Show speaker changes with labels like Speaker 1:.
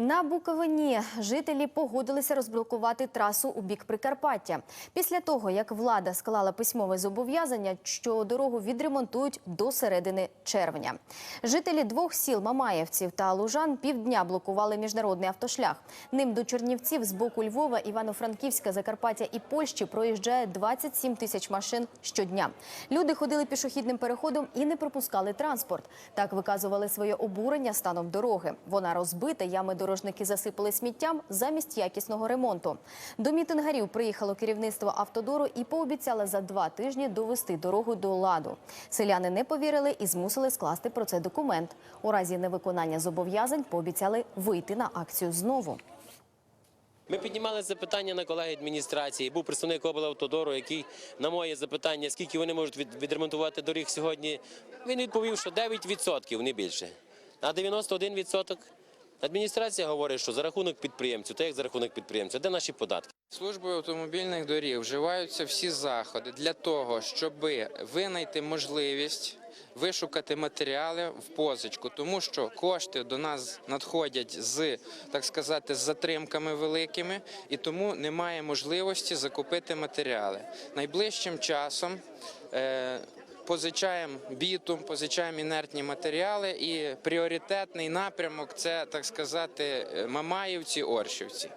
Speaker 1: На Буковині жителі погодилися розблокувати трасу у бік Прикарпаття. Після того, як влада склала письмове зобов'язання, що дорогу відремонтують до середини червня. Жителі двох сіл Мамаєвців та Лужан півдня блокували міжнародний автошлях. Ним до Чернівців з боку Львова, Івано-Франківська, Закарпаття і Польщі проїжджає 27 тисяч машин щодня. Люди ходили пішохідним переходом і не пропускали транспорт. Так виказували своє обурення станом дороги. Вона розбита, ями дорожники засипали сміттям замість якісного ремонту. До мітингарів приїхало керівництво автодору і пообіцяло за два тижні довести дорогу до ладу. Селяни не повірили і змусили скласти про це документ. У разі невиконання зобов'язань пообіцяли вийти на акцію знову.
Speaker 2: Ми піднімали запитання на колеги адміністрації. Був представник облавтодору, який на моє запитання, скільки вони можуть відремонтувати доріг сьогодні. Він відповів, що 9%, не більше. А 91% адміністрація говорить, що за рахунок підприємців, та як за рахунок підприємців, де наші податки?
Speaker 3: Службою автомобільних доріг вживаються всі заходи для того, щоб винайти можливість вишукати матеріали в позичку, тому що кошти до нас надходять з так сказати з затримками великими, і тому немає можливості закупити матеріали. Найближчим часом. Е, Позичаємо бітум, позичаємо інертні матеріали, і пріоритетний напрямок це так сказати Мамаївці, Оршівці.